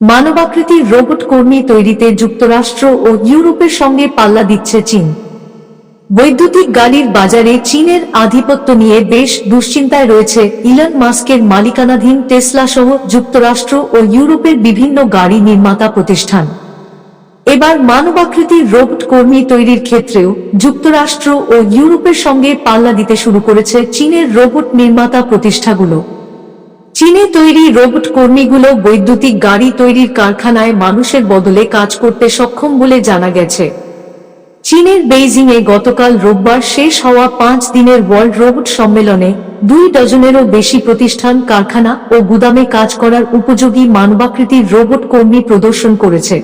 মানবাকৃতির robot কর্মী তৈরিতে যুক্তরাষ্ট্র ও ইউরোপের সঙ্গে পাল্লা দিচ্ছে চীন। বৈদ্যুতিক গাড়ির বাজারে চীনের আধিপত্য নিয়ে বেশ দুশ্চিন্তায় রয়েছে ইলন মাস্কের মালিকানাধীন টেসলা সহ যুক্তরাষ্ট্র ও ইউরোপের বিভিন্ন গাড়ি নির্মাতা প্রতিষ্ঠান। এবার মানবাকৃতির রোবট কর্মী তৈরির ক্ষেত্রেও যুক্তরাষ্ট্র ও ইউরোপের সঙ্গে পাল্লা দিতে শুরু করেছে চীনের রোবট নির্মাতা প্রতিষ্ঠাগুলো। চীনে তৈরি রোবট কর্মীগুলো বৈদ্যুতিক গাড়ি তৈরির কারখানায় মানুষের বদলে কাজ করতে সক্ষম বলে জানা গেছে। চীনের বেইজিংয়ে গতকাল রোববার শেষ হওয়া পাঁচ দিনের ওয়ার্ল্ড রোবট সম্মেলনে দুই ডজনেরও বেশি প্রতিষ্ঠান, কারখানা ও গুদামে কাজ করার উপযোগী মানবাকৃতির রোবট কর্মী প্রদর্শন করেছে।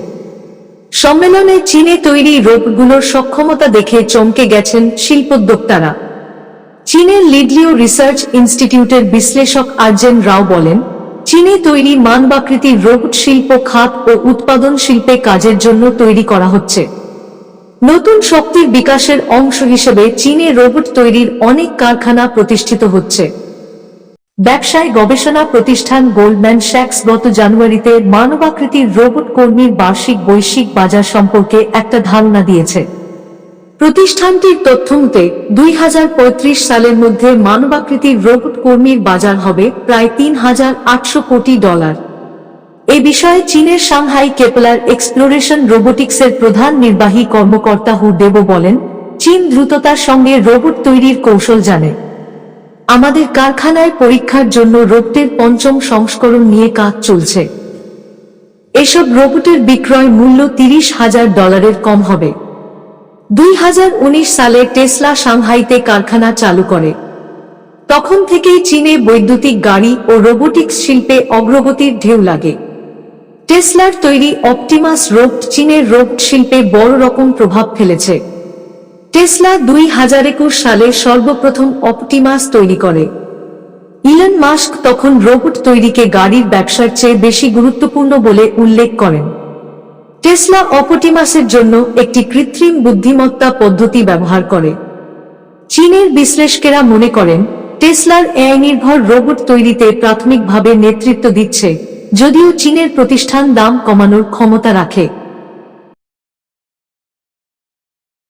সম্মেলনে চীনে তৈরি রোবটগুলোর সক্ষমতা দেখে চমকে গেছেন শিল্পোদ্যোক্তারা। চীনের লিডলিও রিসার্চ ইনস্টিটিউটের বিশ্লেষক আর্জেন রাও বলেন, চীনে তৈরি মানবাকৃতির রোবট শিল্প খাত ও উৎপাদন শিল্পে কাজের জন্য তৈরি করা হচ্ছে। নতুন শক্তির বিকাশের অংশ হিসেবে চীনে রোবট তৈরির অনেক কারখানা প্রতিষ্ঠিত হচ্ছে। ব্যবসায় গবেষণা প্রতিষ্ঠান গোল্ডম্যান শ্যাক্স গত জানুয়ারিতে মানবাকৃতির রোবট কর্মীর বার্ষিক বৈশ্বিক বাজার সম্পর্কে একটা ধারণা দিয়েছে। প্রতিষ্ঠানটির তথ্য মতে দুই সালের মধ্যে মানবাকৃতির রোবট কর্মীর বাজার হবে প্রায় তিন হাজার আটশো কোটি ডলার। এ বিষয়ে চীনের সাংহাই কেপলার এক্সপ্লোরেশন রোবোটিক্সের প্রধান নির্বাহী কর্মকর্তা হু দেব বলেন, চীন দ্রুততার সঙ্গে রোবট তৈরির কৌশল জানে। আমাদের কারখানায় পরীক্ষার জন্য রোবটের পঞ্চম সংস্করণ নিয়ে কাজ চলছে। এসব রোবটের বিক্রয় মূল্য তিরিশ হাজার ডলারের কম হবে। দুই হাজার উনিশ সালে টেসলা সাংহাইতে কারখানা চালু করে। তখন থেকেই চীনে বৈদ্যুতিক গাড়ি ও রোবোটিক্স শিল্পে অগ্রগতির ঢেউ লাগে। টেসলার তৈরি অপটিমাস রোবট চীনের রোবট শিল্পে বড় রকম প্রভাব ফেলেছে। টেসলা দুই হাজার একুশ সালে সর্বপ্রথম অপটিমাস তৈরি করে। ইলন মাস্ক তখন রোবট তৈরিকে গাড়ির ব্যবসার চেয়ে বেশি গুরুত্বপূর্ণ বলে উল্লেখ করেন। টেসলা অপটিমাসের জন্য একটি কৃত্রিম বুদ্ধিমত্তা পদ্ধতি ব্যবহার করে। চীনের বিশ্লেষকেরা মনে করেন, টেসলার এআই নির্ভর রোবট তৈরিতে প্রাথমিকভাবে নেতৃত্ব দিচ্ছে, যদিও চীনের প্রতিষ্ঠান দাম কমানোর ক্ষমতা রাখে।